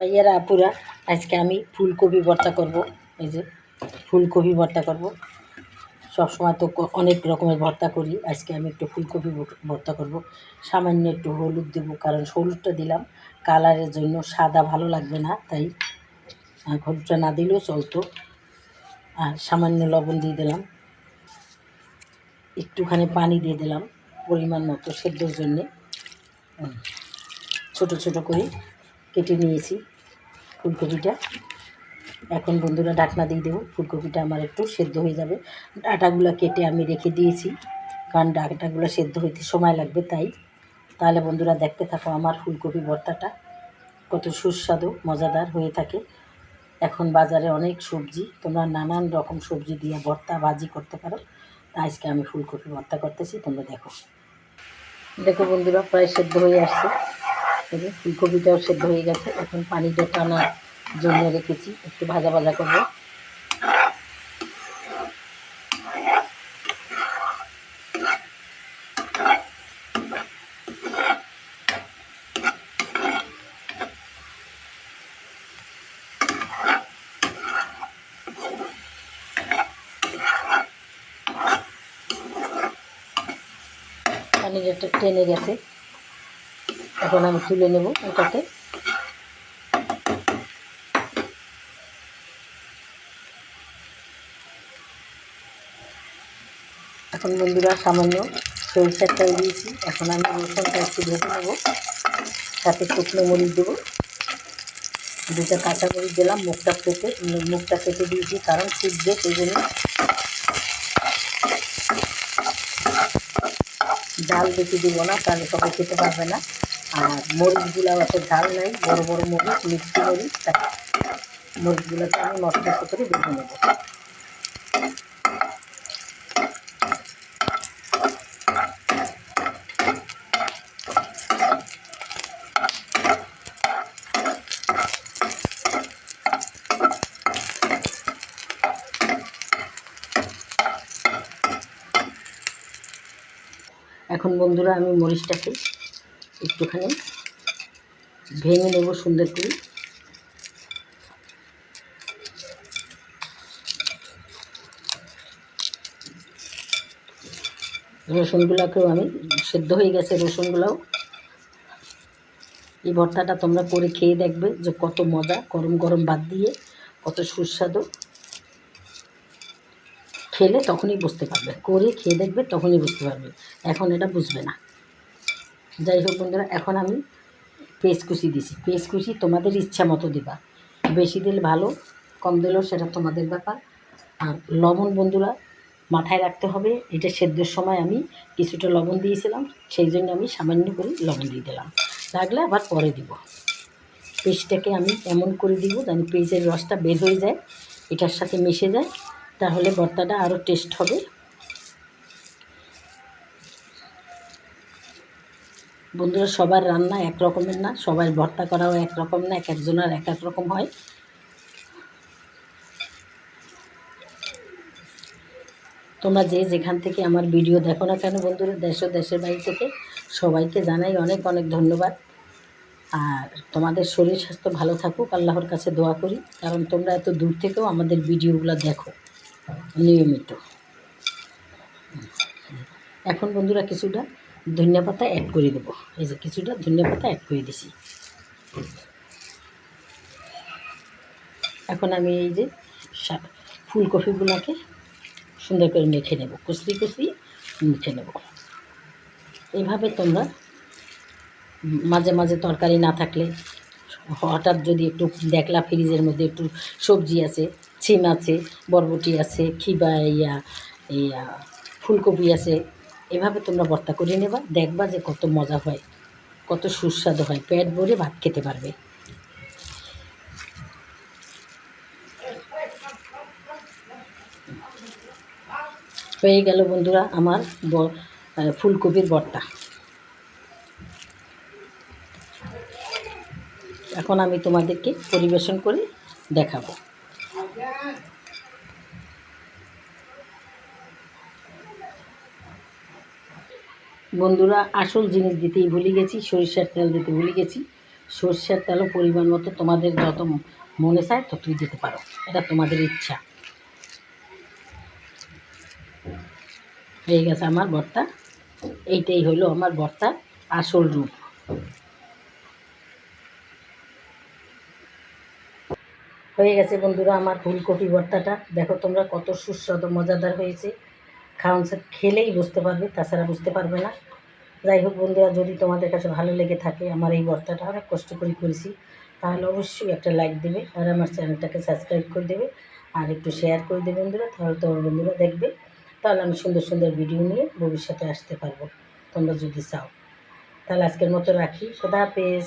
ভাইয়ারা, আপুরা, আজকে আমি ফুলকপি ভর্তা করব। এই যে ফুলকপি ভর্তা করব। সবসময় তো অনেক রকমের ভর্তা করি। আজকে আমি একটু ফুলকপি ভর- ভর্তা করব। সামান্য একটু হলুদ দেবো, কারণ হলুদটা দিলাম। কালারের জন্য সাদা ভালো লাগবে না, তাই হলুদটা না দিলেও চলতো। আর সামান্য লবণ দিয়ে দিলাম। একটুখানি পানি দিয়ে দিলাম পরিমাণ মতো সেদ্ধর জন্যে। ছোট ছোট করে কেটে নিয়েছি ফুলকপিটা। এখন বন্ধুরা ঢাকনা দিয়ে দেবো, ফুলকপিটা আমার একটু সেদ্ধ হয়ে যাবে। ডাটাগুলো কেটে আমি রেখে দিয়েছি, কারণ ডাটাগুলো সেদ্ধ হইতে সময় লাগবে তাই। তাহলে বন্ধুরা দেখতে থাকো আমার ফুলকপি ভর্তাটা, কত সুস্বাদু, মজাদার হয়ে থাকে। এখন বাজারে অনেক সবজি, তোমরা নানান রকম সবজি দিয়ে ভর্তা ভাজি করতে পারো। তা আজকে আমি ফুলকপি ভর্তা করতেছি, তোমরা দেখো। দেখো বন্ধুরা, প্রায় সেদ্ধ হয়ে আসছে। যে ফুলকপিটাও সেদ্ধ হয়ে গেছে। এখন পানিটা টানার জন্য রেখেছি। একটু ভাজা ভাজা করব। পানিটা টেনে গেছে। এখন আমি তুলে নেব ওটাতে এখন বন্ধুরা সামান্য সরিষার তেল দিয়েছি। এখন আমি রসুনটা একটু ভেজে নেব। সাথে শুকনো মরিচ দেবো। দুটা কাঁচা মরিচ দিলাম, মুখটা কেটে মুখটা কেটে দিয়েছি কারণ ফুটবে সেই জন্য ডাল বেশি দেবো না, তাহলে সবাই খেতে পারবে না। আর মরিচগুলো অত ঝাল নাই, বড় বড় মরিচ, মিষ্টি মরিচ তাই মরিচগুলোকে আমি মশলা করে বেঁধে নেব। এখন বন্ধুরা আমি মরিচটাকে একটুখানি। ভেঙে নেব সুন্দর করে। রসুনগুলোকেও আমি সেদ্ধ হয়ে গেছে রসুনগুলোও। এই ভর্তাটা তোমরা করে খেয়ে দেখবে যে কত মজা, গরম গরম বাদ দিয়ে, কত সুস্বাদু। খেলে তখনই বুঝতে পারবে, করে খেয়ে দেখবে তখনই বুঝতে পারবে। এখন এটা বুঝবে না। যাই হোক বন্ধুরা, এখন আমি পেস্ট কুচি দিছি। পেস্ট কুচি তোমাদের ইচ্ছা মতো দিবা। বেশি দিলে ভালো, কম দিলেও সেটা তোমাদের ব্যাপার। আর লবণ বন্ধুরা, মাথায় রাখতে হবে, এটা সেদ্ধর সময় আমি কিছুটা লবণ দিয়েছিলাম, সেই জন্য আমি সামান্য করে লবণ দিয়ে দিলাম। লাগলে আবার পরে দিব। পেস্টটাকে আমি এমন করে দিব যেন পেঁয়াজের রসটা বের হয়ে যায়, এটার সাথে মিশে যায়, তাহলে ভর্তাটা আরও টেস্ট হবে। বন্ধুরা, সবার রান্না এক রকমের না, সবার ভর্তা করাও এক রকম না এক একজনের এক এক রকম হয়। তোমরা যে যেখান থেকে আমার ভিডিও দেখো না কেন বন্ধুরা, দেশ ও দেশের বাড়ি থেকে, সবাইকে জানাই অনেক অনেক ধন্যবাদ। আর তোমাদের শরীর স্বাস্থ্য ভালো থাকুক, আল্লাহর কাছে দোয়া করি, কারণ তোমরা এত দূর থেকেও আমাদের ভিডিওগুলো দেখো, নিয়মিত। এখন বন্ধুরা, কিছুটা ধনিয়া পাতা অ্যাড করে দেবো। এই যে কিছুটা ধনিয়া পাতা অ্যাড করে দিছি। এখন আমি এই যে ফুলকপিগুলোকে সুন্দর করে মেখে নেব। কুচি কুচি মেখে নেব। এইভাবে তোমরা মাঝে মাঝে তরকারি না থাকলে, হঠাৎ যদি একটু দেখলা ফ্রিজের মধ্যে একটু সবজি আছে সিম আছে, বরবটি আছে খিবা ইয়া ইয়া, ফুলকপি আছে এভাবে তোমরা ভর্তা করে নেবা, দেখবা যে কত মজা হয়, কত সুস্বাদু হয়, পেট ভরে ভাত খেতে পারবে। হয়ে গেল বন্ধুরা আমার ফুলকপির ভর্তা। এখন আমি তোমাদেরকে পরিবেশন করে দেখাবো। বন্ধুরা, আসল জিনিস দিতেই ভুলে গেছি, সরিষার তেল দিতে ভুলে গেছি। সর্ষের তেলও পরিমাণ মতো তোমাদের যত মনে চায় ততই দিতে পারো। এটা তোমাদের ইচ্ছা। হয়ে গেছে আমার ভর্তা। এইটাই হলো আমার ভর্তার আসল রূপ। হয়ে গেছে বন্ধুরা আমার ফুলকপি ভর্তাটা। দেখো তোমরা কত সুস্বাদু, মজাদার হয়েছে। খাওয়ান সে খেলেই বুঝতে পারবে, তাছাড়া বুঝতে পারবে না। যাই হোক বন্ধুরা, যদি তোমাদের কাছে ভালো লেগে থাকে আমার এই ভর্তাটা অনেক কষ্ট করে করেছি, তাহলে অবশ্যই একটা লাইক দেবে আর আমার চ্যানেলটাকে সাবস্ক্রাইব করে দেবে আর একটু শেয়ার করে দেবে বন্ধুরা, তাহলে তোমার বন্ধুরা দেখবে। তাহলে আমি সুন্দর সুন্দর ভিডিও নিয়ে ভবিষ্যতে আসতে পারব, তোমরা যদি চাও। তাহলে আজকের মতো রাখি, খোদা হাফেজ।